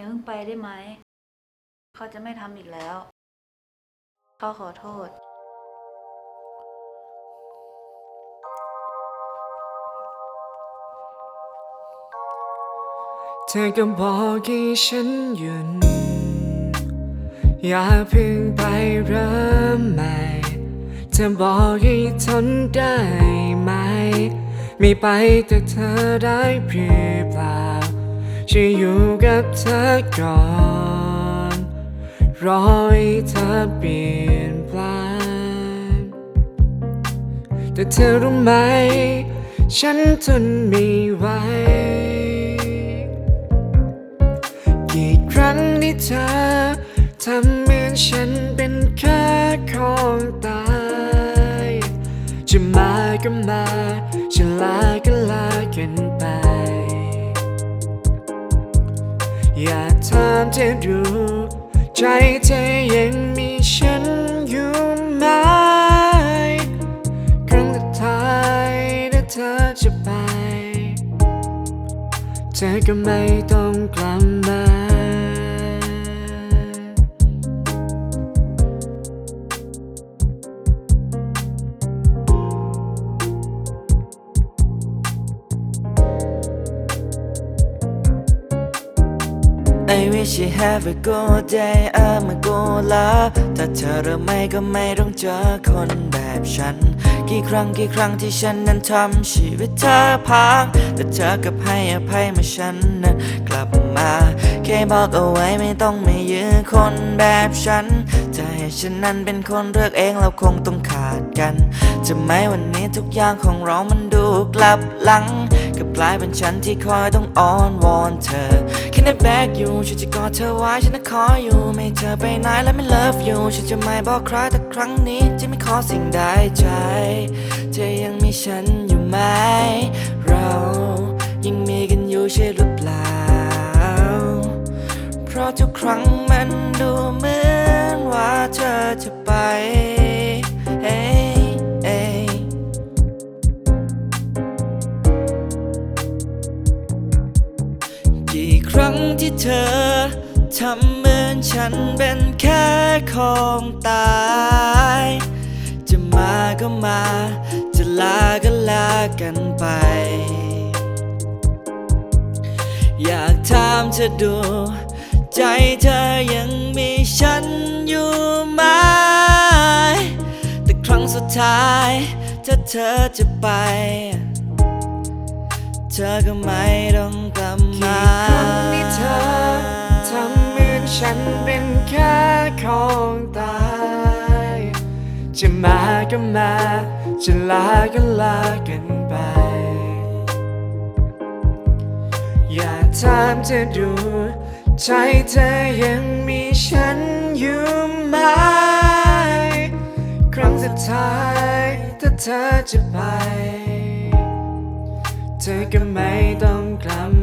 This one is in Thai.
อย่าเพิ่งไปได้ไหม เขาจะไม่ทำอีกแล้ว เขาขอโทษ เธอก็บอกให้ฉันหยุดอย่าเพิ่งไปเริ่มใหม่เธอบอกให้ทนได้ไหม ไม่ไปแต่เธอได้หรือเปล่า จะอยู่กับเธอก่อน รอให้เธอเปลี่ยนแปลงแต่เธอรู้ไหม ฉันทนไม่ไหวกี่ครั้งที่เธอทำเหมือนฉันเป็นแค่ของตายจะมาก็มาจะลาก็ลากันไป อย่าถามเธอดูใจเธอยังมีฉันอยู่ไหมครั้งสุดท้ายถ้าเธอจะไป เธอก็ไม่ต้องกลับมา I wish you have a good day I'm a good love ถ้าเธอเริ่มไม่ก็ไม่ต้องเจอคนแบบฉัน กี่ครั้งกี่ครั้งที่ฉันนั้นทำชีวิตเธอพัง แต่เธอกับให้อภัยมาฉันนั้นกลับมา แค่บอกเอาไว้ไม่ต้องไม่ยื้อคนแบบฉัน จะให้ฉันนั้นเป็นคนเลือกเองเราคงต้องขาดกัน จะไหม่วันนี้ทุกอย่างของเรามันดูกลับหลัง ก็กลายเป็นฉันที่คอยต้องอ้อนวอนเธอแค่ในแบกอยู่ฉันจะกอดเธอไว้ฉันจะขออยู่ไม่เธอไปไหนและไม่ love you ฉันจะไม่บอกใครแต่ครั้งนี้จะไม่ขอสิ่งใดใจเธอยังมีฉันอยู่ไหม เรายังมีกันอยู่ใช่หรือเปล่า เพราะทุกครั้ง กี่ครั้งที่เธอทำเหมือนฉันเป็นแค่ของตาย จะมาก็มา จะลาก็ลากันไป อยากถามเธอดู ใจเธอยังมีฉันอยู่ไหม แต่ครั้งสุดท้ายถ้าเธอจะไป เธอก็ไม่ต้องกลับ จะมาก็มา จะลาก็ลากันไป อยากถามเธอดู ใจเธอยังมีฉันอยู่ไหม ครั้งสุดท้ายถ้าเธอจะไป เธอก็ไม่ต้องกลับ